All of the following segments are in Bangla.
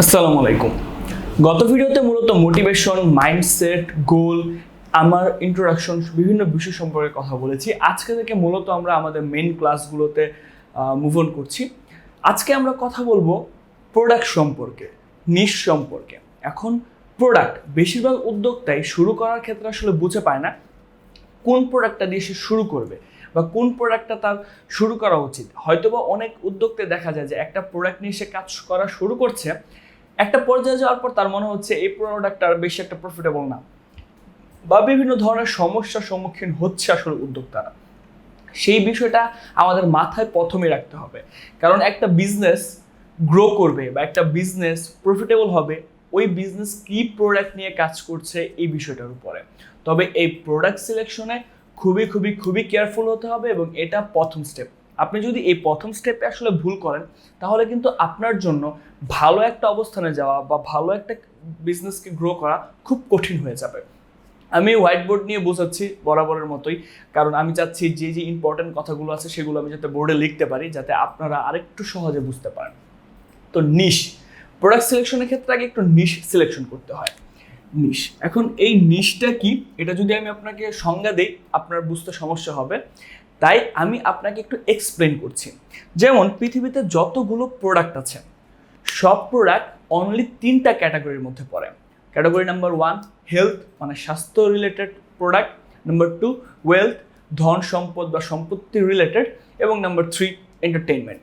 আসসালামু আলাইকুম। গত ভিডিওতে মূলত মোটিভেশন মাইন্ডসেট গোল আমার ইন্ট্রোডাকশন বিভিন্ন বিষয় সম্পর্কে কথা বলেছি। আজকে থেকে মূলত আমরা আমাদের মেন ক্লাসগুলোতে মুভ অন করছি। আজকে আমরা কথা বলব প্রোডাক্ট সম্পর্কে নিশ সম্পর্কে। এখন প্রোডাক্ট বেশিরভাগ উদ্যোক্তাই শুরু করার ক্ষেত্রে আসলে বুঝে পায় না কোন প্রোডাক্টটা দিয়ে সে শুরু করবে বা কোন প্রোডাক্টটা তার শুরু করা উচিত। হয়তোবা অনেক উদ্যোক্তে দেখা যায় যে একটা প্রোডাক্ট নিয়ে সে কাজ করা শুরু করছে একটা পর্যায়ে যাওয়ার পর তার মনে হচ্ছে এই প্রোডাক্টটা আর বেশি একটা প্রফিটেবল না। বা বিভিন্ন ধরনের সমস্যার সম্মুখীন হচ্ছে আসলে উদ্যোক্তারা। সেই বিষয়টা আমাদের মাথায় প্রথমে রাখতে হবে। কারণ একটা বিজনেস গ্রো করবে বা একটা বিজনেস প্রফিটেবল হবে, ওই বিজনেস কি প্রোডাক্ট নিয়ে কাজ করছে এই বিষয়টার উপরে। তবে এই প্রোডাক্ট সিলেকশনে খুবই খুবই খুবই কেয়ারফুল হতে হবে এবং এটা প্রথম স্টেপ আপনি যদি এই প্রথম স্টেপে আসলে ভুল করেন, তাহলে কিন্তু আপনার জন্য ভালো একটা অবস্থানে যাওয়া বা ভালো একটা বিজনেসকে গ্রো করা খুব কঠিন হয়ে যাবে। আমি হোয়াইট বোর্ড নিয়ে বোঝাচ্ছি বরাবরের মতোই, কারণ আমি চাচ্ছি যে যে ইম্পর্টেন্ট কথাগুলো আছে সেগুলো আমি যাতে বোর্ডে লিখতে পারি, যাতে আপনারা আরেকটু সহজে বুঝতে পারেন। তো নিশ প্রোডাক্ট সিলেকশনের ক্ষেত্রে আগে একটু নিশ সিলেকশন করতে হয়। নিশ এখন এই নিশটা কি? এটা যদি আমি আপনাকে সংজ্ঞা দিই, আপনার বুঝতে সমস্যা হবে। তাই আমি আপনাকে একটু এক্সপ্লেন করছি। যেমন পৃথিবীতে যতগুলো প্রোডাক্ট আছে, সব প্রোডাক্ট অনলি তিনটা ক্যাটাগরির মধ্যে পড়ে। ক্যাটাগরি নাম্বার ওয়ান হেলথ মানে স্বাস্থ্য related product number two wealth ধন সম্পদ বা সম্পত্তি রিলেটেড এবং নাম্বার থ্রি এন্টারটেইনমেন্ট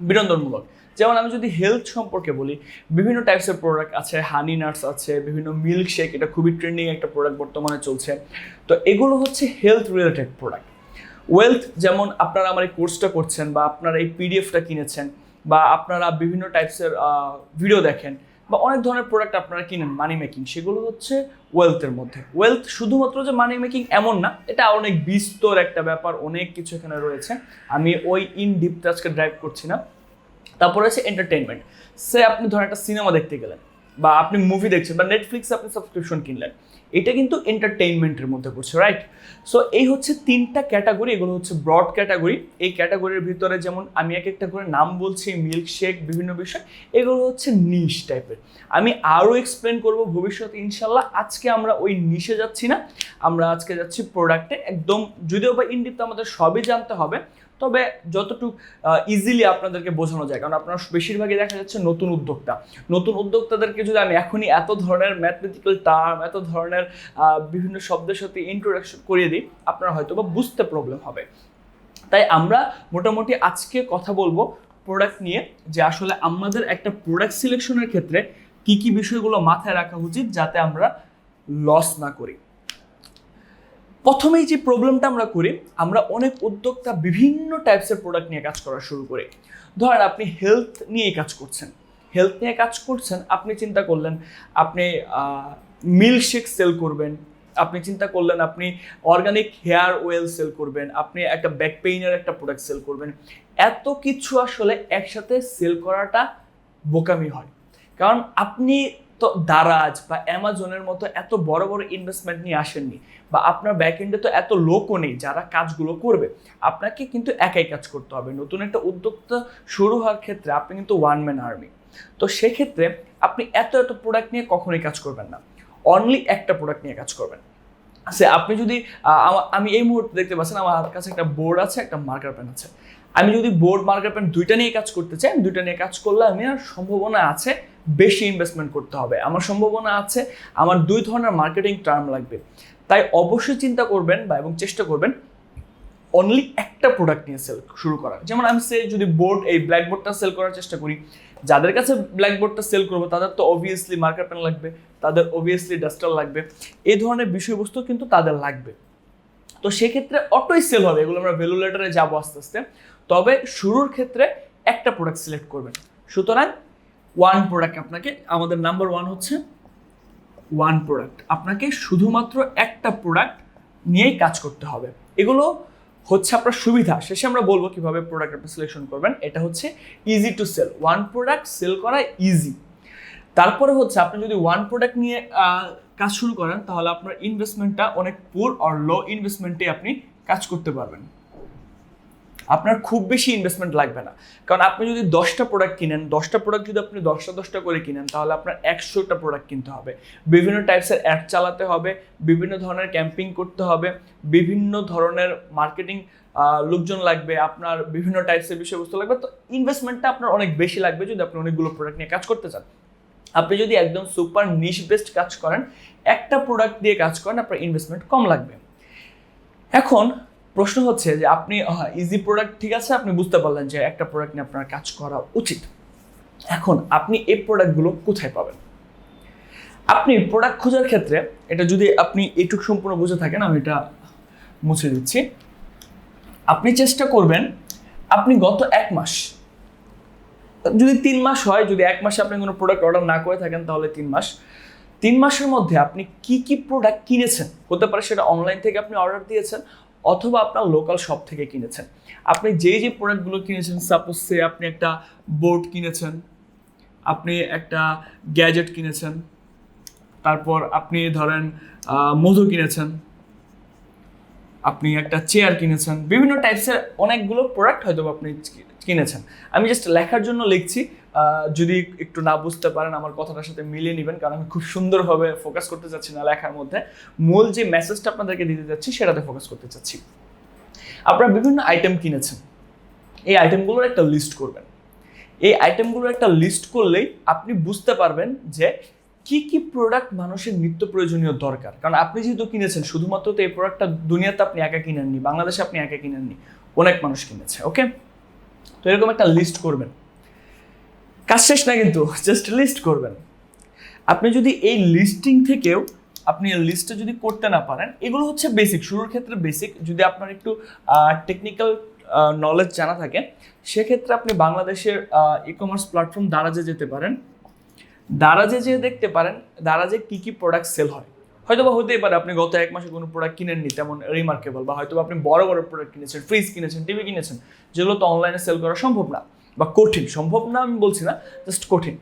বিনোদনমূলক। যেমন আমি যদি হেলথ সম্পর্কে বলি, বিভিন্ন টাইপসের প্রোডাক্ট আছে হানি নাটস আছে, বিভিন্ন মিল্ক শেক এটা খুবই ট্রেন্ডিং একটা প্রোডাক্ট বর্তমানে চলছে। তো এগুলো হচ্ছে হেলথ রিলেটেড প্রোডাক্ট ওয়েলথ যেমন আপনারা আমার এই কোর্সটা করছেন বা আপনারা এই পিডিএফটা কিনেছেন বা আপনারা বিভিন্ন টাইপসের ভিডিও দেখেন বা অনেক ধরনের প্রোডাক্ট আপনারা কিনেন মানি মেকিং সেগুলো হচ্ছে ওয়েলথের মধ্যে। ওয়েলথ শুধুমাত্র যে মানি মেকিং এমন না, এটা অনেক বিস্তর একটা ব্যাপার, অনেক কিছু এখানে রয়েছে। আমি ওই ইন ডিপতে আজকে ড্রাইভ করছি না। তারপরে আছে এন্টারটেনমেন্ট সে আপনি ধরেন একটা সিনেমা দেখতে গেলেন। বা আপনি মুভি দেখছেন বা নেটফ্লিক্স আপনি সাবস্ক্রিপশন কিনলেন, এটা কিন্তু এন্টারটেইনমেন্টের মধ্যে পড়ছে রাইট সো এই হচ্ছে তিনটা ক্যাটাগরি এগুলো হচ্ছে ব্রড ক্যাটাগরি এই ক্যাটাগরির ভিতরে যেমন আমি এক একটা করে নাম বলছি মিল্ক শেক বিভিন্ন বিষয়, এগুলো হচ্ছে নিশ টাইপের আমি আরও এক্সপ্লেন করব ভবিষ্যতে, ইনশাল্লাহ। আজকে আমরা ওই নিশে যাচ্ছি না। আমরা আজকে যাচ্ছি প্রোডাক্টে একদম, যদিও বা ইন্ডিপতে আমাদের সবই জানতে হবে তবে যতটুকু ইজিলি আপনাদেরকে বোঝানো যায়, কারণ আপনারা বেশিরভাগই দেখা যাচ্ছে নতুন উদ্যোক্তা। নতুন উদ্যোক্তাদেরকে যদি আমি এখনই এত ধরনের ম্যাথমেটিক্যাল টার্ম এত ধরনের বিভিন্ন শব্দের সাথে ইন্ট্রোডাকশন করিয়ে দিই, আপনারা হয়তো বা বুঝতে প্রবলেম হবে। তাই আমরা মোটামুটি আজকে কথা বলব প্রোডাক্ট নিয়ে, যে আসলে আমাদের একটা প্রোডাক্ট সিলেকশনের ক্ষেত্রে কি কি বিষয়গুলো মাথায় রাখা উচিত যাতে আমরা লস না করি। প্রথমেই যে প্রবলেমটা আমরা করি, আমরা অনেক উদ্যোক্তা বিভিন্ন টাইপসের প্রোডাক্ট নিয়ে কাজ করা শুরু করি। ধরেন আপনি হেলথ নিয়ে কাজ করছেন। হেলথ নিয়ে কাজ করছেন, আপনি চিন্তা করলেন আপনি মিল্ক শেক সেল করবেন, আপনি চিন্তা করলেন আপনি অর্গানিক হেয়ার অয়েল সেল করবেন, আপনি একটা ব্যাক পেইনের একটা প্রোডাক্ট সেল করবেন। এত কিছু আসলে একসাথে সেল করাটা বোকামি হয়। কারণ আপনি তো দারাজ বা অ্যামাজনের মতো এত বড় বড় ইনভেস্টমেন্ট নিয়ে আসেননি বা আপনার ব্যাক এন্ডে তো এত লোকও নেই যারা কাজগুলো করবে, আপনাকে কিন্তু একাই কাজ করতে হবে। নতুন একটা উদ্যোক্তা শুরু হওয়ার ক্ষেত্রে আপনি কিন্তু ওয়ান ম্যান আর্মি তো সেক্ষেত্রে আপনি এত এত প্রোডাক্ট নিয়ে কখনোই কাজ করবেন না। অনলি একটা প্রোডাক্ট নিয়ে কাজ করবেন। সে আপনি যদি আমি এই মুহূর্তে দেখতে পাচ্ছেন আমার কাছে একটা বোর্ড আছে, একটা মার্কার পেন আছে। আমি যদি বোর্ড মার্কার পেন দুইটা নিয়ে কাজ করতে চাই দুইটা নিয়ে কাজ করলে আমি আর সম্ভাবনা আছে বেশি ইনভেস্টমেন্ট করতে হবে। আমার সম্ভাবনা আছে, আমার দুই ধরনের মার্কেটিং টার্ম লাগবে। তাই অবশ্যই চিন্তা করবেন বা এবং চেষ্টা করবেন অনলি একটা প্রোডাক্ট নিয়ে সেল শুরু করার। যেমন আমি সে যদি বোর্ড এই ব্ল্যাকবোর্ডটা সেল করার চেষ্টা করি, যাদের কাছে ব্ল্যাকবোর্ডটা সেল করব, তাদের তো অবভিয়াসলি মার্কার পেন লাগবে, তাদের অবভিয়াসলি ডাস্টার লাগবে, এই ধরনের বিষয়বস্তু কিন্তু তাদের লাগবে। তো সেক্ষেত্রে অটোই সেল হবে, এগুলো আমরা ভ্যালু লেটারে যাব আস্তে আস্তে। তবে শুরুর ক্ষেত্রে একটা প্রোডাক্ট সিলেক্ট করবেন। সুতরাং ওয়ান প্রোডাক্ট আপনাকে, আমাদের নাম্বার ওয়ান হচ্ছে ওয়ান প্রোডাক্ট আপনাকে শুধুমাত্র একটা প্রোডাক্ট নিয়েই কাজ করতে হবে। এগুলো হচ্ছে আপনার সুবিধা। শেষে আমরা বলব কীভাবে প্রোডাক্ট আপনি সিলেকশন করবেন। এটা হচ্ছে easy to sell one product sell করা ইজি তারপরে হচ্ছে আপনি যদি ওয়ান প্রোডাক্ট নিয়ে কাজ শুরু করেন, তাহলে আপনার ইনভেস্টমেন্টটা অনেক পুর আর লো ইনভেস্টমেন্টে আপনি কাজ করতে পারবেন। আপনার খুব বেশি ইনভেস্টমেন্ট লাগবে না। কারণ আপনি যদি দশটা প্রোডাক্ট কিনেন, দশটা প্রোডাক্ট যদি আপনি দশটা দশটা করে কিনেন, তাহলে আপনার একশোটা প্রোডাক্ট কিনতে হবে। বিভিন্ন টাইপসের অ্যাড চালাতে হবে, বিভিন্ন ধরনের ক্যাম্পিং করতে হবে, বিভিন্ন ধরনের মার্কেটিং লোকজন লাগবে, আপনার বিভিন্ন টাইপসের বিষয়বস্তু লাগবে। তো ইনভেস্টমেন্টটা আপনার অনেক বেশি লাগবে যদি আপনি অনেকগুলো প্রোডাক্ট নিয়ে কাজ করতে চান। আপনি যদি একদম সুপার নিশ বেস্ট কাজ করেন, একটা প্রোডাক্ট দিয়ে কাজ করেন, আপনার ইনভেস্টমেন্ট কম লাগবে। এখন প্রশ্ন হচ্ছে যে আপনি ইজি প্রোডাক্ট ঠিক আছে, আপনি বুঝতে পারলেন যে একটা প্রোডাক্ট নিয়ে আপনার কাজ করা উচিত। এখন আপনি এই প্রোডাক্টগুলো কোথায় পাবেন? আপনি প্রোডাক্ট খোঁজার ক্ষেত্রে এটা যদি আপনি এটুক সম্পূর্ণ বুঝে থাকেন, আমি এটা মুছে দিচ্ছি। আপনি চেষ্টা করবেন, আপনি গত এক মাস, যদি তিন মাস হয়, যদি এক মাসে আপনি কোনো প্রোডাক্ট অর্ডার না করে থাকেন, তাহলে তিন মাস। তিন মাসের মধ্যে আপনি কি কি প্রোডাক্ট কিনেছেন? হতে পারে সেটা অনলাইন থেকে আপনি অর্ডার দিয়েছেন অথবা আপনার লোকাল শপ থেকে কিনেছেন। আপনি যেই যে প্রোডাক্টগুলো কিনেছেন সাপোজ সে আপনি একটা বোর্ড কিনেছেন, আপনি একটা গ্যাজেট কিনেছেন, তারপর আপনি ধরেন মধু কিনেছেন, আপনি একটা চেয়ার কিনেছেন, বিভিন্ন টাইপসের অনেকগুলো প্রোডাক্ট হয়তো আপনি কিনেছেন। আমি জাস্ট লেখার জন্য লিখছি যদি একটু না বুঝতে পারেন, আমার কথাটার সাথে মিলিয়ে নেবেন, কারণ আমি খুব সুন্দরভাবে ফোকাস করতে চাচ্ছি না লেখার মধ্যে। মূল যে মেসেজটা আপনাদেরকে দিতে যাচ্ছি, সেটাতে ফোকাস করতে চাচ্ছি। আপনারা বিভিন্ন আইটেম কিনেছেন। এই আইটেমগুলোর একটা লিস্ট করবেন। এই আইটেমগুলোর একটা লিস্ট করলেই আপনি বুঝতে পারবেন যে কি কি প্রোডাক্ট মানুষের নিত্য প্রয়োজনীয় দরকার। কারণ আপনি যেহেতু কিনেছেন, শুধুমাত্র তো এই প্রোডাক্টটা দুনিয়াতে আপনি একা কিনেননি, বাংলাদেশে আপনি একা কিনেননি, অনেক মানুষ কিনেছে ওকে তো এরকম একটা লিস্ট করবেন। কাজ শেষ না কিন্তু জাস্ট লিস্ট করবেন। আপনি যদি এই লিস্টিং থেকেও আপনি লিস্টটা যদি করতে না পারেন, এগুলো হচ্ছে বেসিক শুরুর ক্ষেত্রে বেসিক যদি আপনার একটু টেকনিক্যাল নলেজ জানা থাকে, সেক্ষেত্রে আপনি বাংলাদেশের ই কমার্স প্ল্যাটফর্ম দারাজে যেতে পারেন। দারাজে যেয়ে দেখতে পারেন, দারাজে কি কি প্রোডাক্ট সেল হয়। হয়তো বা হতেই পারে, আপনি গত এক মাসে কোনো প্রোডাক্ট কিনেননি, তেমন রিমার্কেবল বা হয়তো আপনি বড় বড় প্রোডাক্ট কিনেছেন ফ্রিজ কিনেছেন টিভি কিনেছেন, যেগুলো তো অনলাইনে সেল করা সম্ভব না। বা কঠিন, সম্ভব না আমি বলছি না জাস্ট কঠিন।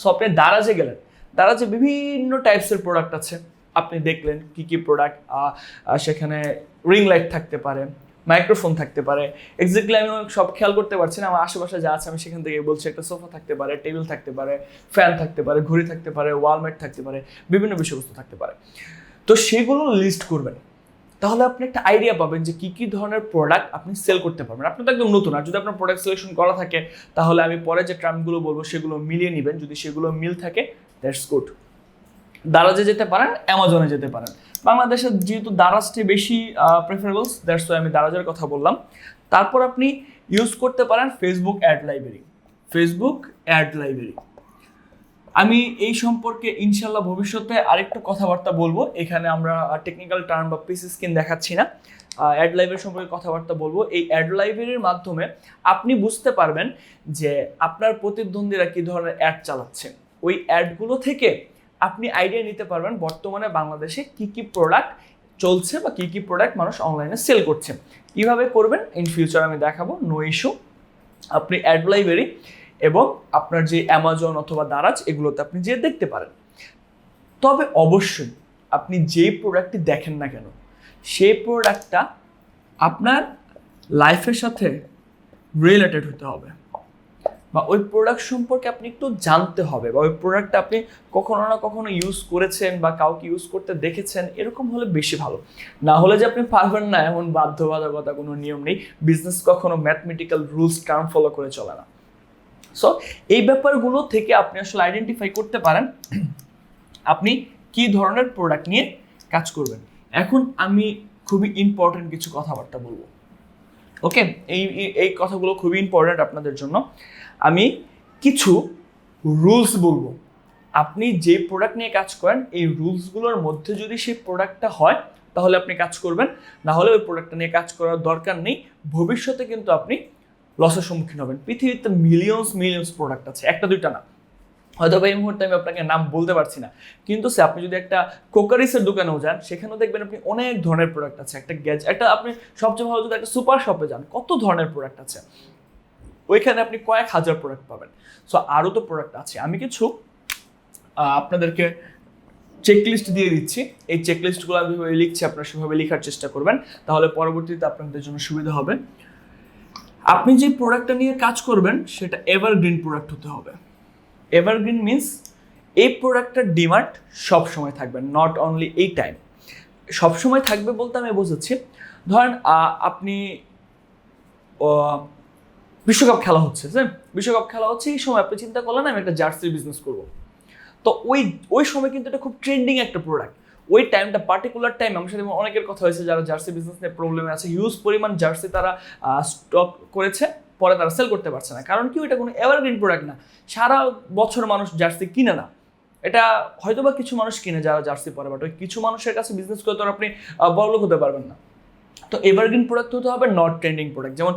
সো আপনি দারাজে গেলেন। দারাজে বিভিন্ন টাইপসের প্রোডাক্ট আছে। আপনি দেখলেন কি কি প্রোডাক্ট সেখানে রিং লাইট থাকতে পারে মাইক্রোফোন থাকতে পারে। এক্স্যাক্টলি আমি সব খেয়াল করতে পারছি না, আমার আশেপাশে যা আছে আমি সেখান থেকে বলছি, একটা সোফা থাকতে পারে টেবিল থাকতে পারে ফ্যান থাকতে পারে, ঘড়ি থাকতে পারে ওয়ালমেট থাকতে পারে, বিভিন্ন বিষয়বস্তু থাকতে পারে। তো সেগুলো লিস্ট করবেন। তাহলে আপনি একটা আইডিয়া পাবেন যে কি কি ধরনের প্রোডাক্ট আপনি সেল করতে পারবেন। আপনি তো একদম নতুন, আর যদি আপনার প্রোডাক্ট সিলেকশন করা থাকে, তাহলে আমি পরে যে ট্রামগুলো বলব, সেগুলো মিলিয়ে নেবেন। যদি সেগুলো মিল থাকে দ্যাটস গুড দারাজে যেতে পারেন, অ্যামাজনে যেতে পারেন। বাংলাদেশের যেহেতু দারাজটি বেশি প্রেফারেবলস দ্যাটস ওয়াই আমি দারাজের কথা বললাম। তারপর আপনি ইউজ করতে পারেন Facebook ad library Facebook ad library আমি এই সম্পর্কে ইনশাল্লাহ ভবিষ্যতে আরেকটু কথাবার্তা বলব। এখানে আমরা টেকনিক্যাল টার্ম বা পিসি স্কিন দেখাচ্ছি না। অ্যাড লাইব্রেরি সম্পর্কে কথাবার্তা বলব। এই অ্যাড লাইব্রেরির মাধ্যমে আপনি বুঝতে পারবেন যে আপনার প্রতিদ্বন্দ্বীরা কী ধরনের অ্যাড চালাচ্ছে। ওই অ্যাডগুলো থেকে আপনি আইডিয়া নিতে পারবেন বর্তমানে বাংলাদেশে কি কি প্রোডাক্ট চলছে বা কি কি প্রোডাক্ট মানুষ অনলাইনে সেল করছে। কীভাবে করবেন? ইন ফিউচার আমি দেখাবো। নো ইস্যু আপনি অ্যাড লাইব্রেরি এবং আপনার যে অ্যামাজন অথবা দারাজ এগুলোতে আপনি যেয়ে দেখতে পারেন। তবে অবশ্যই আপনি যেই প্রোডাক্টটি দেখেন না কেন, সেই প্রোডাক্টটা আপনার লাইফের সাথে রিলেটেড হতে হবে। বা ওই প্রোডাক্ট সম্পর্কে আপনি একটু জানতে হবে বা ওই প্রোডাক্টটা আপনি কখনো না কখনো ইউজ করেছেন বা কাউকে ইউজ করতে দেখেছেন, এরকম হলে বেশি ভালো। না হলে যে আপনি পারবেন না, এমন বাধ্যবাধকতা কোনো নিয়ম নেই। বিজনেস কখনো ম্যাথমেটিক্যাল রুলস টার্ম ফলো করে চলে না। সো এই ব্যাপারগুলো থেকে আপনি আসলে আইডেন্টিফাই করতে পারেন আপনি কি ধরনের প্রোডাক্ট নিয়ে কাজ করবেন। এখন আমি খুবই ইম্পর্টেন্ট কিছু কথাবার্তা বলব। ওকে এই, এই- কথাগুলো খুবই ইম্পর্টেন্ট আপনাদের জন্য। আমি কিছু রুলস বলব। আপনি যে প্রোডাক্ট নিয়ে কাজ করেন, এই রুলসগুলোর মধ্যে যদি সেই প্রোডাক্টটা হয়, তাহলে আপনি কাজ করবেন। না হলে ওই প্রোডাক্টটা নিয়ে কাজ করার দরকার নেই। ভবিষ্যতে কিন্তু আপনি লসের সম্মুখীন হবেন। পৃথিবীতে মিলিয়নস মিলিয়নস প্রোডাক্ট আছে। একটা, দুইটা না। হয়তো এই মুহূর্তে আমি আপনাকে নাম বলতে পারছি না। কিন্তু সে, আপনি যদি একটা কোকারিসের দোকানেও যান, সেখানেও দেখবেন আপনি অনেক ধরনের প্রোডাক্ট আছে। একটা গ্যাজ একটা আপনি সবচেয়ে ভালো যদি একটা সুপার শপে যান, কত ধরনের প্রোডাক্ট আছে? ওইখানে আপনি কয়েক হাজার প্রোডাক্ট পাবেন। সো আরও তো প্রোডাক্ট আছে। আমি কিছু আপনাদেরকে চেকলিস্ট দিয়ে দিচ্ছি। এই চেকলিস্টগুলো আমি যেভাবে লিখছি, আপনারা সেভাবে লেখার চেষ্টা করবেন। তাহলে পরবর্তীতে আপনাদের জন্য সুবিধা হবে। আপনি যে প্রোডাক্টটা নিয়ে কাজ করবেন, সেটা এভারগ্রিন প্রোডাক্ট হতে হবে। এভারগ্রিন মিন্স এই প্রোডাক্টটার ডিমান্ড সব সময় থাকবে নট অনলি এই টাইম সব সময় থাকবে বলতে আমি বোঝাচ্ছি, ধরেন আপনি বিশ্বকাপ খেলা হচ্ছে যে বিশ্বকাপ খেলা হচ্ছে, এই সময় আপনি চিন্তা করলেন, আমি একটা জার্সি বিজনেস করব। তো ওই ওই সময় কিন্তু এটা খুব ট্রেন্ডিং একটা প্রোডাক্ট ওই টাইমটা পার্টিকুলার টাইম আমার সাথে অনেকের কথা হয়েছে যারা জার্সি বিজনেস নিয়ে প্রবলেমে আছে। হিউজ পরিমাণ জার্সি তারা স্টক করেছে, পরে তারা সেল করতে পারছে না। কারণ কি, ওইটা কোনো এভারগ্রিন প্রোডাক্ট না। সারা বছর মানুষ জার্সি কিনে না। এটা হয়তো বা কিছু মানুষ কিনে যারা জার্সি পরে বাট ওই কিছু মানুষের কাছে বিজনেস করে তো আপনি বড় বড়লোক হতে পারবেন না। তো এভারগ্রিন প্রোডাক্ট হতে হবে নট ট্রেন্ডিং প্রোডাক্ট যেমন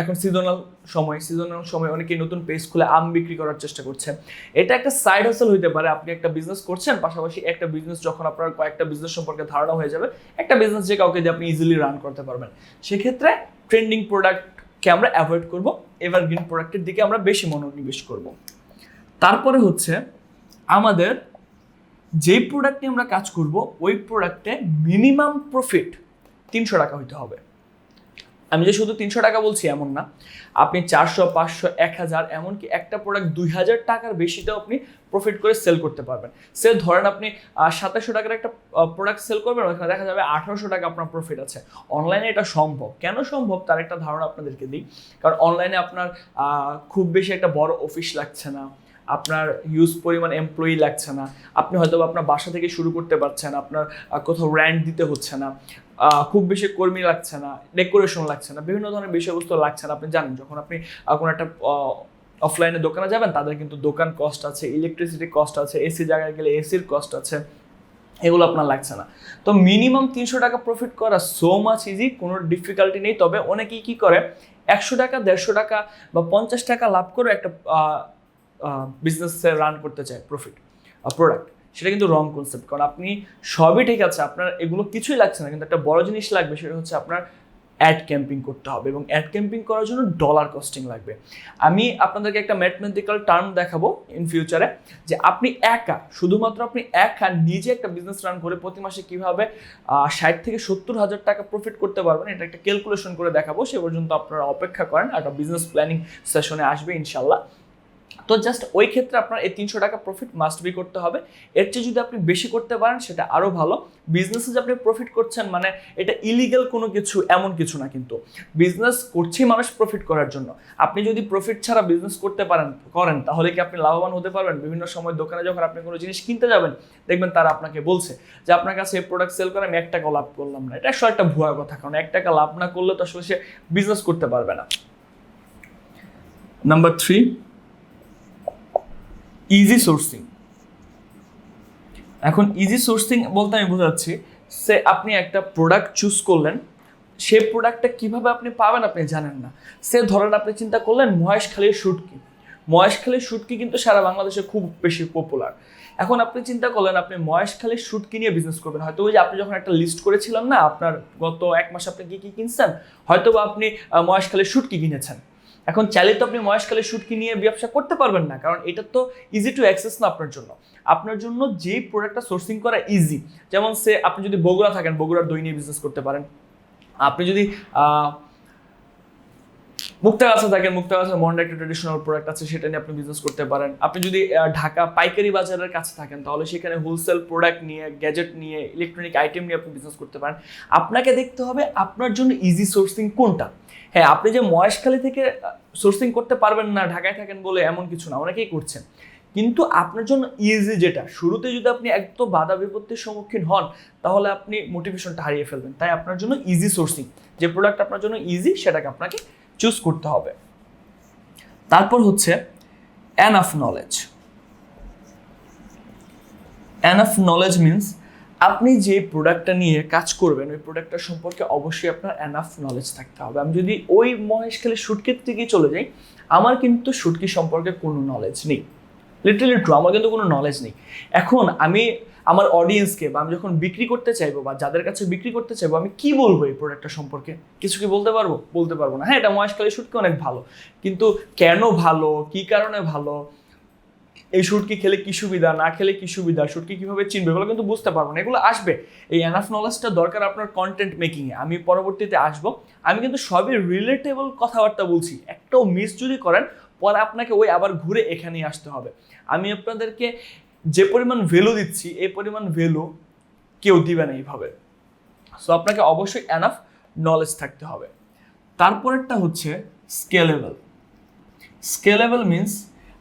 এখন সিজনাল সময় সিজনাল সময় অনেকেই নতুন পেজ খুলে আম বিক্রি করার চেষ্টা করছে। এটা একটা সাইড হাসল হইতে পারে, আপনি একটা বিজনেস করছেন, পাশাপাশি একটা বিজনেস যখন আপনার কয়েকটা বিজনেস সম্পর্কে ধারণা হয়ে যাবে, একটা বিজনেস যে কাউকে দিয়ে আপনি ইজিলি রান করতে পারবেন। সেক্ষেত্রে ট্রেন্ডিং প্রোডাক্টকে আমরা অ্যাভয়েড করব এভারগ্রিন প্রোডাক্টের দিকে আমরা বেশি মনোনিবেশ করব। তারপরে হচ্ছে, আমাদের যেই প্রোডাক্ট নিয়ে আমরা কাজ করব, ওই প্রোডাক্টে মিনিমাম প্রফিট তিনশো টাকা হইতে হবে। আমি যে শুধু তিনশো টাকা বলছি এমন না, আপনি চারশো, পাঁচশো, এক হাজার, এমনকি একটা প্রোডাক্ট দুই হাজার টাকার বেশিতেও আপনি প্রফিট করে সেল করতে পারবেন। সেল ধরেন আপনি সাতাশশো টাকার একটা প্রোডাক্ট সেল করবেন ওখানে দেখা যাবে আঠারোশো টাকা আপনার প্রফিট আছে। অনলাইনে এটা সম্ভব। কেন সম্ভব? তার একটা ধারণা আপনাদেরকে দিই। কারণ অনলাইনে আপনার খুব বেশি একটা বড় অফিস লাগছে না। আপনার হিউজ পরিমাণ এমপ্লয়ি লাগছে না। আপনি হয়তো আপনার বাসা থেকে শুরু করতে পারছেন, আপনার কোথাও র্যান্ট দিতে হচ্ছে না। খুব বেশি কর্মী লাগছে না ডেকোরেশন লাগছে না, বিভিন্ন ধরনের বিষয়বস্তু লাগছে না, আপনি জানেন, যখন আপনি কোনো একটা অফলাইনে দোকানে যাবেন, তাদের কিন্তু দোকান কস্ট আছে ইলেকট্রিসিটি কস্ট আছে এসি জায়গায় গেলে এসির কস্ট আছে, এগুলো আপনার লাগছে না। তো মিনিমাম তিনশো টাকা প্রফিট করা সো মাচ ইজি কোনো ডিফিকাল্টি নেই, তবে অনেকেই কি করে, একশো টাকা, দেড়শো টাকা বা পঞ্চাশ টাকা লাভ করে একটা বিজনেসে রান করতে চায় প্রফিট প্রোডাক্ট সেটা কিন্তু রং কনসেপ্ট কারণ আপনি সবই ঠিক আছে, আপনার এগুলো কিছুই লাগছে না, কিন্তু একটা বড় জিনিস লাগবে সেটা হচ্ছে আপনার অ্যাড ক্যাম্পিং করতে হবে এবং অ্যাড ক্যাম্পিং করার জন্য ডলার কস্টিং লাগবে। আমি আপনাদেরকে একটা ম্যাথমেটিক্যাল টার্ম দেখাবো ইন ফিউচারে যে আপনি একা, শুধুমাত্র আপনি একা নিজে একটা বিজনেস রান করে প্রতি মাসে কীভাবে ষাট থেকে সত্তর হাজার টাকা প্রফিট করতে পারবেন, এটা একটা ক্যালকুলেশন করে দেখাবো, সে পর্যন্ত আপনারা অপেক্ষা করেন, একটা বিজনেস প্ল্যানিং সেশনে আসবে ইনশাল্লাহ তো জাস্ট ওই ক্ষেত্রে আপনার এই তিনশো টাকা প্রফিট মাস্ট বি করতে হবে। এর চেয়ে যদি আপনি বেশি করতে পারেন, সেটা আরও ভালো। বিজনেসে যে আপনি প্রফিট করছেন মানে এটা ইলিগাল কোনো কিছু, এমন কিছু না কিন্তু। বিজনেস করছেই মানুষ প্রফিট করার জন্য। আপনি যদি প্রফিট ছাড়া বিজনেস করতে পারেন, করেন, তাহলে কি আপনি লাভবান হতে পারবেন? বিভিন্ন সময় দোকানে যখন আপনি কোনো জিনিস কিনতে যাবেন, দেখবেন তারা আপনাকে বলছে যে, আপনার কাছে এই প্রোডাক্ট সেল করে আমি এক টাকা লাভ করলাম না। এটা একটা ভুয়া কথা, কারণ এক টাকা লাভ না করলে তো আসলে সে বিজনেস করতে পারবে না। নাম্বার থ্রি ইজি সোর্সিং এখন ইজি সোর্সিং বলতে আমি বোঝাচ্ছি, সে আপনি একটা প্রোডাক্ট চুজ করলেন, সে প্রোডাক্টটা কীভাবে আপনি পাবেন আপনি জানেন না। সে ধরেন আপনি চিন্তা করলেন মহেশখালীর শুটকি। মহেশখালীর শুটকি কিন্তু সারা বাংলাদেশে খুব বেশি পপুলার এখন আপনি চিন্তা করলেন, আপনি মহেশখালীর শুটকি নিয়ে বিজনেস করবেন। হয়তো ওই যে আপনি যখন একটা লিস্ট করেছিলেন না, আপনার গত এক মাস আপনি কি কি কিনছেন? হয়তো বা আপনি মহেশখালীর শুটকি কিনেছেন। এখন চাইলে তো আপনি মহেশকালে শুটকি নিয়ে ব্যবসা করতে পারবেন না, কারণ এটা তো ইজি টু অ্যাক্সেস না আপনার জন্য। আপনার জন্য যেই প্রোডাক্টটা সোর্সিং করা ইজি যেমন সে, আপনি যদি বগুড়া থাকেন, বগুড়ার দই নিয়ে বিজনেস করতে পারেন। আপনি যদি মুক্তাগাছা থাকেন মুক্তাগাছার মন্ডা একটা ট্রেডিশনাল প্রোডাক্ট আছে, সেটা নিয়ে আপনি বিজনেস করতে পারেন। আপনি যদি ঢাকা পাইকারি বাজারের কাছে থাকেন, তাহলে সেখানে হোলসেল প্রোডাক্ট নিয়ে গ্যাজেট নিয়ে ইলেকট্রনিক আইটেম নিয়ে আপনি বিজনেস করতে পারেন। আপনাকে দেখতে হবে আপনার জন্য ইজি সোর্সিং কোনটা। হ্যাঁ আপনি যে মহেশখালী থেকে সোর্সিং করতে পারবেন না, ঢাকায় থাকেন বলে এমন কিছু না, অনেকেই করছেন। কিন্তু আপনার জন্য ইজি যেটা, শুরুতে যদি আপনি একদম বাধা বিপত্তির সম্মুখীন হন, তাহলে আপনি মোটিভেশনটা হারিয়ে ফেলবেন। তাই আপনার জন্য ইজি সোর্সিং যে প্রোডাক্ট আপনার জন্য ইজি সেটাকে আপনাকে চুজ করতে হবে। তারপর হচ্ছে enough knowledge enough knowledge means আপনি যে প্রোডাক্টটা নিয়ে কাজ করবেন, ওই প্রোডাক্টটা সম্পর্কে অবশ্যই আপনার অ্যানাফ নলেজ থাকতে হবে। আমি যদি ওই মহেশখালী শুটকির দিকে চলে যাই, আমার কিন্তু শুটকি সম্পর্কে কোনো নলেজ নেই। লিটারালি ট্রু আমার কিন্তু কোনো নলেজ নেই। এখন আমি আমার অডিয়েন্সকে বা আমি যখন বিক্রি করতে চাইব বা যাদের কাছে বিক্রি করতে চাইব, আমি কি বলব এই প্রোডাক্টটা সম্পর্কে? কিছু কি বলতে পারব? বলতে পারব না। হ্যাঁ এটা মহেশখালী শুটকি অনেক ভালো। কিন্তু কেন ভালো? কি কারণে ভালো? এই শুটকি খেলে কি সুবিধা? না খেলে কি সুবিধা? শুটকি কীভাবে চিনবে? এগুলো কিন্তু বুঝতে পারব না। এগুলো আসবে। এই এনাফ নলেজটা দরকার আপনার কন্টেন্ট মেকিংয়ে আমি পরবর্তীতে আসব। আমি কিন্তু সবই রিলেটেবল কথাবার্তা বলছি। একটাও মিস যদি করেন পরে আপনাকে ওই আবার ঘুরে এখানেই আসতে হবে। আমি আপনাদেরকে যে পরিমাণ ভ্যালু দিচ্ছি, এই পরিমাণ ভ্যালু কেউ দিবে না এইভাবে। সো আপনাকে অবশ্যই এনাফ নলেজ থাকতে হবে। তারপরেরটা হচ্ছে স্কেলেবল স্কেলেবল মিন্স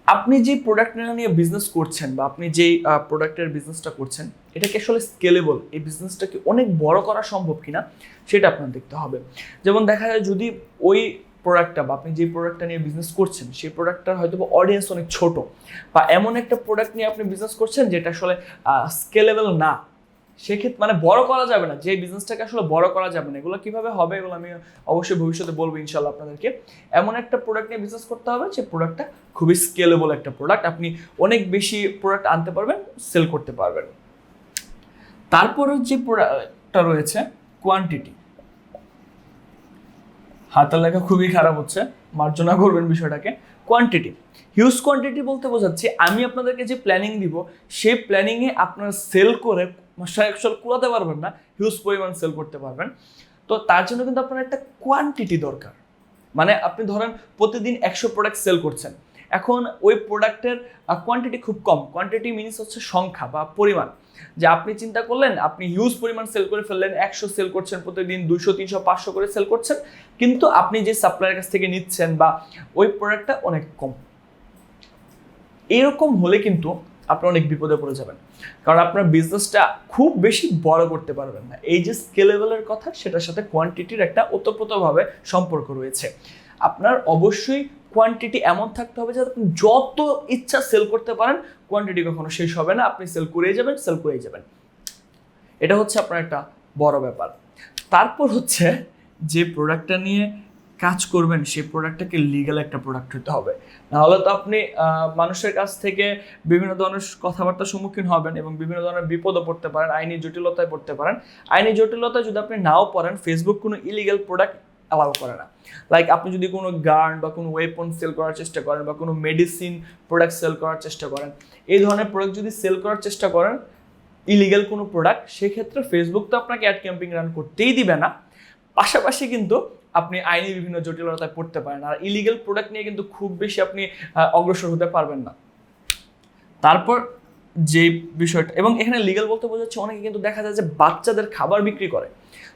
আপনি যে প্রোডাক্ট নিয়ে বিজনেস করছেন বা আপনি যেই প্রোডাক্টের বিজনেসটা করছেন এটা কি আসলে স্কেলেবল এই বিজনেসটাকে অনেক বড় করা সম্ভব কিনা, সেটা আপনার দেখতে হবে। যেমন দেখা যায় যদি ওই প্রোডাক্টটা বা আপনি যে প্রোডাক্টটা নিয়ে বিজনেস করছেন, সেই প্রোডাক্টটার হয়তো অডিয়েন্স অনেক ছোট বা এমন একটা প্রোডাক্ট নিয়ে আপনি বিজনেস করছেন যেটা আসলে স্কেলেবল না। সেক্ষেত্রে মানে বড় করা যাবে না। যে বিজনেসটাকে আসলে বড় করা যাবে না। এগুলো কীভাবে হবে এগুলো আমি অবশ্যই ভবিষ্যতে বলব ইনশাল্লাহ আপনাদেরকে। এমন একটা প্রোডাক্ট নিয়ে বিজনেস করতে হবে, যে প্রোডাক্টটা খুবই স্কেলেবল একটা প্রোডাক্ট আপনি অনেক বেশি প্রোডাক্ট আনতে পারবেন সেল করতে পারবেন। তারপরে যে প্রোডাক্টটা রয়েছে কোয়ান্টিটি হাতের লেখা খুবই খারাপ হচ্ছে, মার্জনা করবেন বিষয়টাকে। কোয়ান্টিটি হিউজ কোয়ান্টিটি বলতে বোঝাচ্ছি, আমি আপনাদেরকে যে প্ল্যানিং দিব, সেই প্ল্যানিংয়ে আপনারা সেল করে অ্যাকচুয়াল কুলাতে পারবেন না হিউজ পরিমাণ সেল করতে পারবেন। তো তার জন্য কিন্তু আপনার একটা কোয়ান্টিটি দরকার। মানে আপনি ধরেন প্রতিদিন একশো প্রোডাক্ট সেল করছেন। এখন ওই প্রোডাক্টের কোয়ান্টিটি খুব কম। কোয়ান্টিটি মিনিস হচ্ছে সংখ্যা বা পরিমাণ। যে আপনি চিন্তা করলেন, আপনি হিউজ পরিমাণ সেল করে ফেললেন, একশো সেল করছেন প্রতিদিন দুশো তিনশো, পাঁচশো করে সেল করছেন, কিন্তু আপনি যে সাপ্লাইয়ের কাছ থেকে নিচ্ছেন বা ওই প্রোডাক্টটা অনেক কম। এরকম হলে কিন্তু আপনি অনেক বিপদে পড়ে যাবেন। কারণ আপনার বিজনেসটা খুব বেশি বড় করতে পারবেন না। এই যে স্কেলেবলের কথা, সেটার সাথে কোয়ান্টিটির একটা ওতপ্রোতভাবে সম্পর্ক রয়েছে। আপনার অবশ্যই কোয়ান্টিটি এমন থাকতে হবে যে আপনি যত ইচ্ছা সেল করতে পারেন কোয়ান্টিটি কখনো শেষ হবে না। আপনি সেল করেই যাবেন সেল করেই যাবেন। এটা হচ্ছে আপনার একটা বড় ব্যাপার। তারপর হচ্ছে যে প্রোডাক্টটা নিয়ে কাজ করবেন, সেই প্রোডাক্টটাকে লিগাল একটা প্রোডাক্ট হতে হবে। নাহলে তো আপনি মানুষের কাছ থেকে বিভিন্ন ধরনের কথাবার্তার সম্মুখীন হবেন এবং বিভিন্ন ধরনের বিপদও পড়তে পারেন, আইনি জটিলতায় পড়তে পারেন। আইনি জটিলতায় যদি আপনি নাও পড়েন ফেসবুক কোনো ইলিগাল প্রোডাক্ট অ্যালাউ করে না। লাইক আপনি যদি কোনো গান বা কোনো ওয়েপন সেল করার চেষ্টা করেন বা কোনো মেডিসিন প্রোডাক্ট সেল করার চেষ্টা করেন, এই ধরনের প্রোডাক্ট যদি সেল করার চেষ্টা করেন ইলিগাল কোনো প্রোডাক্ট সেক্ষেত্রে ফেসবুক তো আপনাকে অ্যাড ক্যাম্পিং রান করতেই দিবে না। পাশাপাশি কিন্তু আপনি আইনি বিভিন্ন জটিলতায় পড়তে পারেন আর ইলিগাল প্রোডাক্ট নিয়ে কিন্তু খুব বেশি আপনি অগ্রসর হতে পারবেন না। তারপর যে বিষয়টা, এবং এখানে লিগাল বলতে বোঝাচ্ছে অনেকে কিন্তু দেখা যায় যে বাচ্চাদের খাবার বিক্রি করে।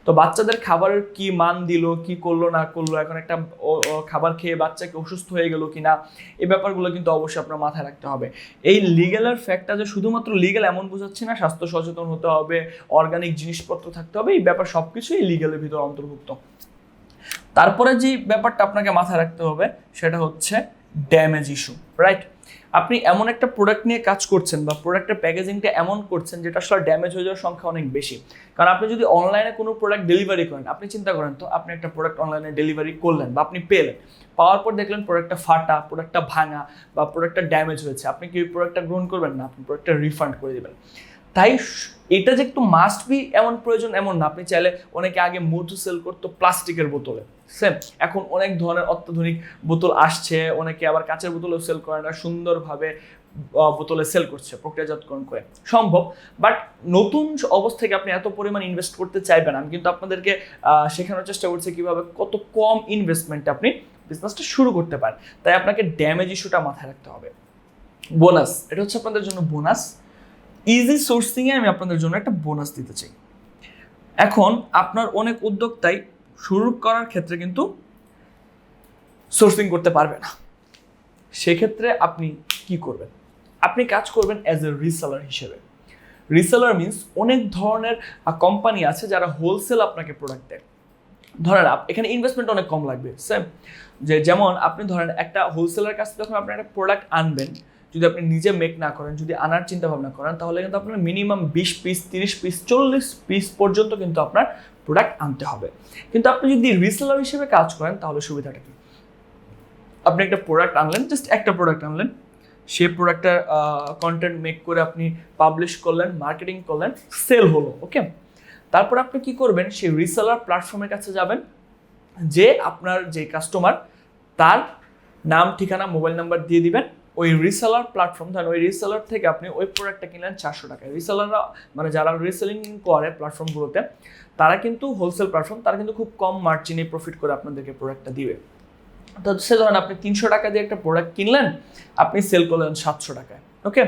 তো বাচ্চাদের খাবারের কি মান দিল, কি করল, না করল, এখন একটা খাবার খেয়ে বাচ্চাকে অসুস্থ হয়ে গেল কি না এই ব্যাপারগুলো কিন্তু অবশ্যই আপনার মাথায় রাখতে হবে। এই লিগেলের ফ্যাক্টটা যে শুধুমাত্র লিগেল এমন বোঝাচ্ছে না, স্বাস্থ্য সচেতন হতে হবে অর্গানিক জিনিসপত্র থাকতে হবে, এই ব্যাপার সব কিছুই লিগেলের ভিতর অন্তর্ভুক্ত। তারপরে যে ব্যাপারটা আপনাকে মাথায় রাখতে হবে, সেটা হচ্ছে ড্যামেজ ইস্যু রাইট আপনি এমন একটা প্রোডাক্ট নিয়ে কাজ করছেন বা প্রোডাক্টের প্যাকেজিংটা এমন করছেন যেটা আসলে ড্যামেজ হয়ে যাওয়ার সংখ্যা অনেক বেশি। কারণ আপনি যদি অনলাইনে কোনো প্রোডাক্ট ডেলিভারি করেন, আপনি চিন্তা করেন তো আপনি একটা প্রোডাক্ট অনলাইনে ডেলিভারি করলেন বা আপনি পেলেন, পাওয়ার পর দেখলেন প্রোডাক্টটা ফাটা প্রোডাক্টটা ভাঙা বা প্রোডাক্টটা ড্যামেজ হয়েছে। আপনি কি ওই প্রোডাক্টটা গ্রহণ করবেন না? আপনি প্রোডাক্টটা রিফান্ড করে দেবেন। তাই এটা যে একটু মাস্ট বি এমন প্রয়োজন এমন না। আপনি চাইলে অনেকে আগে মধু সেল করতো প্লাস্টিকের বোতলে। সেম এখন অনেক ধরনের অত্যাধুনিক বোতল আসছে, অনেকে আবার কাঁচের বোতলেও সেল করে না, সুন্দরভাবে বোতলে সেল করছে প্রক্রিয়াজাতকরণ করে। সম্ভব বাট নতুন অবস্থা থেকে আপনি এত পরিমাণ ইনভেস্ট করতে চাইবেন। আমি কিন্তু আপনাদেরকে শেখানোর চেষ্টা করছি কীভাবে কত কম ইনভেস্টমেন্টে আপনি বিজনেসটা শুরু করতে পারেন। তাই আপনাকে ড্যামেজ ইস্যুটা মাথায় রাখতে হবে। বোনাস এটা হচ্ছে আপনাদের জন্য বোনাস ইজি সোর্সিংয়ে আমি আপনাদের জন্য একটা বোনাস দিতে চাই। এখন আপনার অনেক উদ্যোক্তাই শুরু করার ক্ষেত্রে কিন্তু সোর্সিং করতে পারবে না। সেক্ষেত্রে আপনি কি করবেন? আপনি কাজ করবেন অ্যাজ এ রিসেলার হিসেবে। রিসেলার মিনস অনেক ধরনের কোম্পানি আছে যারা হোলসেল আপনাকে প্রোডাক্ট দেয়। ধরেন এখানে ইনভেস্টমেন্ট অনেক কম লাগবে সেম যে যেমন আপনি ধরেন একটা হোলসেলার কাছে যখন আপনি একটা প্রোডাক্ট আনবেন যদি আপনি নিজে মেক না করেন, যদি আনার চিন্তা ভাবনা করেন, তাহলে কিন্তু আপনার মিনিমাম বিশ পিস তিরিশ পিস চল্লিশ পিস পর্যন্ত কিন্তু আপনার প্রোডাক্ট আনতে হবে। কিন্তু আপনি যদি রিসেলার হিসেবে কাজ করেন, তাহলে সুবিধাটা কি? আপনি একটা প্রোডাক্ট আনলেন জাস্ট একটা প্রোডাক্ট আনলেন সেই প্রোডাক্টটার কন্টেন্ট মেক করে আপনি পাবলিশ করলেন মার্কেটিং করলেন সেল হলো ওকে তারপর আপনি কি করবেন, সেই রিসেলার প্ল্যাটফর্মের কাছে যাবেন, যে আপনার যে কাস্টমার তার নাম, ঠিকানা মোবাইল নাম্বার দিয়ে দিবেন ওই রিসেলার প্ল্যাটফর্ম ধরেন ওই রিসেলার থেকে আপনি ওই প্রোডাক্টটা কিনলেন চারশো টাকায়। রিসেলাররা মানে যারা রিসেলিং করে প্ল্যাটফর্মগুলোতে তারা কিন্তু হোলসেল প্ল্যাটফর্ম তারা কিন্তু খুব কম মার্জিনে প্রফিট করে আপনাদেরকে প্রোডাক্টটা দিবে। তো সে ধরেন আপনি তিনশো টাকা দিয়ে একটা প্রোডাক্ট কিনলেন, আপনি সেল করলেন সাতশো টাকায় ওকে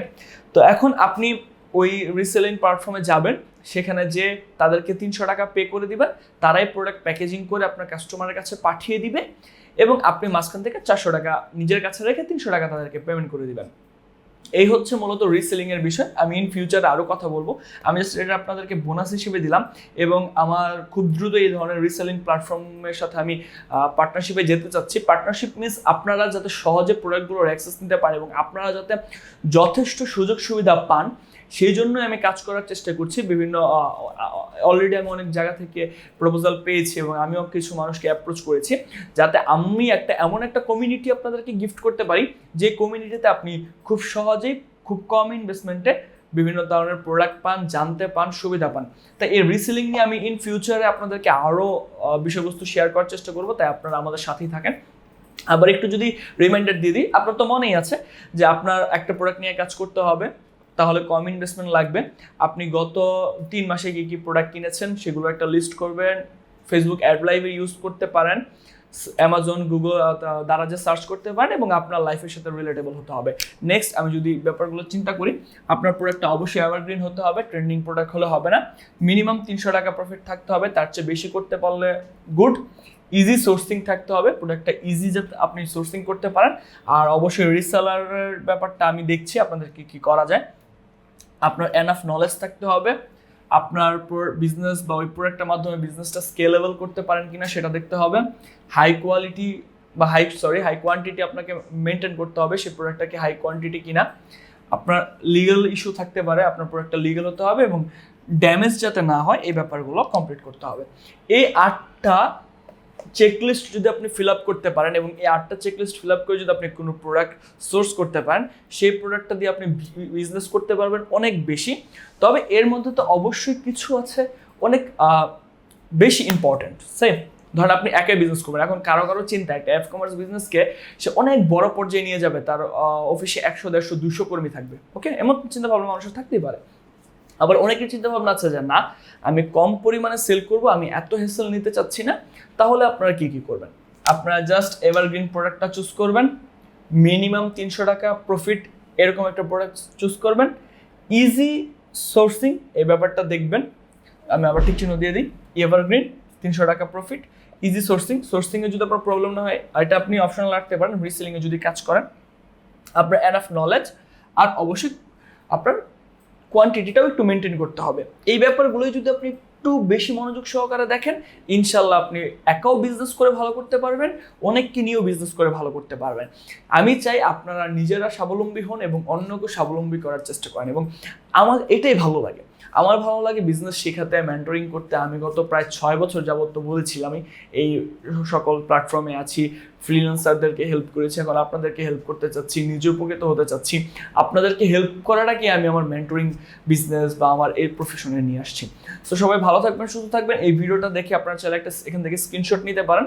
তো এখন আপনি ওই রিসেলিং প্ল্যাটফর্মে যাবেন সেখানে যে তাদেরকে তিনশো টাকা পে করে দিবেন তারাই প্রোডাক্ট প্যাকেজিং করে আপনার কাস্টমারের কাছে পাঠিয়ে দিবে এবং আপনি মাঝখান থেকে চারশো টাকা নিজের কাছে রেখে তিনশো টাকা তাদেরকে পেমেন্ট করে দিবেন। এই হচ্ছে মূলত রিসেলিং এর বিষয়। আমি ইন ফিউচারে আরও কথা বলব। আমি জাস্ট এটা আপনাদেরকে বোনাস হিসেবে দিলাম এবং আমার খুব দ্রুত এই ধরনের রিসেলিং প্ল্যাটফর্মের সাথে আমি পার্টনারশিপে যেতে চাচ্ছি। পার্টনারশিপ মিনস আপনারা যাতে সহজে প্রোডাক্টগুলোর অ্যাক্সেস নিতে পারেন এবং আপনারা যাতে যথেষ্ট সুযোগ সুবিধা পান সেই জন্যই আমি কাজ করার চেষ্টা করছি। বিভিন্ন অলরেডি আমি অনেক জায়গা থেকে প্রপোজাল পেয়েছি এবং আমিও কিছু মানুষকে অ্যাপ্রোচ করেছি যাতে আমি একটা, এমন একটা কমিউনিটি আপনাদেরকে গিফট করতে পারি, যে কমিউনিটিতে আপনি খুব সহজেই, খুব কম ইনভেস্টমেন্টে বিভিন্ন ধরনের প্রোডাক্ট পান, জানতে পান, সুবিধা পান। তাই এই রিসেলিং নিয়ে আমি ইন ফিউচারে আপনাদেরকে আরও বিষয়বস্তু শেয়ার করার চেষ্টা করব, তাই আপনারা আমাদের সাথেই থাকেন। আবার একটু যদি রিমাইন্ডার দিয়ে দিই, আপনার তো মনেই আছে যে আপনার একটা প্রোডাক্ট নিয়ে কাজ করতে হবে তাহলে কম ইনভেস্টমেন্ট লাগবে। আপনি গত তিন মাসে কী কী প্রোডাক্ট কিনেছেন সেগুলো একটা লিস্ট করবেন। ফেসবুক অ্যাড লাইভে ইউজ করতে পারেন। অ্যামাজন গুগল দ্বারা যে সার্চ করতে পারেন এবং আপনার লাইফের সাথে রিলেটেবল হতে হবে। নেক্সট আমি যদি ব্যাপারগুলো চিন্তা করি, আপনার প্রোডাক্টটা অবশ্যই এভারগ্রিন হতে হবে ট্রেন্ডিং প্রোডাক্ট হলে হবে না। মিনিমাম তিনশো টাকা প্রফিট থাকতে হবে, তার চেয়ে বেশি করতে পারলে গুড ইজি সোর্সিং থাকতে হবে প্রোডাক্টটা ইজি যাতে আপনি সোর্সিং করতে পারেন। আর অবশ্যই রিসেলারের ব্যাপারটা আমি দেখছি, আপনাদেরকে কি করা যায়। আপনার এনাফ নলেজ থাকতে হবে। আপনার বিজনেস বা ওই প্রোডাক্টের মাধ্যমে বিজনেসটা স্কেলেবল করতে পারেন কিনা সেটা দেখতে হবে। হাই কোয়ালিটি বা হাই সরি হাই কোয়ান্টিটি আপনাকে মেনটেন করতে হবে সেই প্রোডাক্টটাকে হাই কোয়ান্টিটি কিনা। আপনার লিগাল ইস্যু থাকতে পারে, আপনার প্রোডাক্টটা লিগাল হতে হবে এবং ড্যামেজ যাতে না হয় এই ব্যাপারগুলো কমপ্লিট করতে হবে। এই আটটা চেকলিস্ট যদি আপনি ফিল আপ করতে পারেন এবং এই আটটা চেকলিস্ট ফিল আপ করে যদি আপনি কোনো প্রোডাক্ট সোর্স করতে পারেন, সেই প্রোডাক্টটা দিয়ে আপনি বিজনেস করতে পারবেন অনেক বেশি। তবে এর মধ্যে তো অবশ্যই কিছু আছে অনেক বেশি ইম্পর্ট্যান্ট সেম ধরেন আপনি একাই বিজনেস করবেন, এখন কারও কারও চিন্তা, একটা এফ কমার্স বিজনেসকে সে অনেক বড় পর্যায়ে নিয়ে যাবে, তার অফিসে একশো, দেড়শো, দুশো কর্মী থাকবে ওকে এমন চিন্তা ভাবনা মানুষের থাকতেই পারে। আবার অনেকের চিন্তা ভাবনা আছে যে, না, আমি কম পরিমাণে সেল করব, আমি এত হেসেল নিতে চাচ্ছি না। তাহলে আপনারা কি কি করবেন? আপনারা জাস্ট এভারগ্রিন প্রোডাক্টটা চুজ করবেন। মিনিমাম তিনশো টাকা প্রফিট এরকম একটা প্রোডাক্ট চুজ করবেন। ইজি সোর্সিং এই ব্যাপারটা দেখবেন। আমি আবার ঠিক চিহ্ন দিয়ে দিই। এভারগ্রিন তিনশো টাকা প্রফিট ইজি সোর্সিং সোর্সিংয়ে যদি আপনার প্রবলেম না হয় এটা আপনি অপশনাল রাখতে পারেন রিসেলিংয়ে যদি কাজ করেন, আপনার এনাফ নলেজ আর অবশ্যই আপনার কোয়ান্টিটিটাও একটু মেনটেন করতে হবে। এই ব্যাপারগুলোই যদি আপনি একটু বেশি মনোযোগ সহকারে দেখেন ইনশাল্লাহ আপনি একাও বিজনেস করে ভালো করতে পারবেন, অনেককে নিয়েও বিজনেস করে ভালো করতে পারবেন। আমি চাই আপনারা নিজেরা স্বাবলম্বী হন এবং অন্যকে স্বাবলম্বী করার চেষ্টা করেন এবং আমার এটাই ভালো লাগে। আমার ভালো লাগে বিজনেস শেখাতে মেন্টরিং করতে। আমি গত প্রায় ছয় বছর যাবত তো বলেছিলামই এই সকল প্ল্যাটফর্মে আছি। ফ্রিল্যান্সারদেরকে হেল্প করেছি। এখন আপনাদেরকে হেল্প করতে চাচ্ছি। নিজে উপকৃত হতে চাচ্ছি। আপনাদেরকে হেল্প করাটাকে আমি আমার মেন্টরিং বিজনেস বা আমার এই প্রফেশনে নিয়ে আসছি। তো সবাই ভালো থাকবেন, সুস্থ থাকবেন। এই ভিডিওটা দেখে আপনারা চাইলে একটা, এখান থেকে স্ক্রিনশট নিতে পারেন।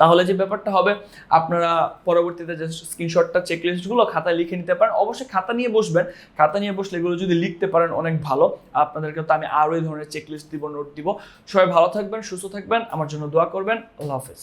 তাহলে যে ব্যাপারটা হবে, আপনারা পরবর্তীতে যে স্ক্রিনশটটা চেকলিস্টগুলো খাতায় লিখে নিতে পারেন। অবশ্যই খাতা নিয়ে বসবেন। খাতা নিয়ে বসলে এগুলো যদি লিখতে পারেন, অনেক ভালো। আপনাদেরকে তো আমি আরও এই ধরনের চেকলিস্ট দিব নোট দিব। সবাই ভালো থাকবেন, সুস্থ থাকবেন। আমার জন্য দোয়া করবেন। আল্লাহ হাফেজ।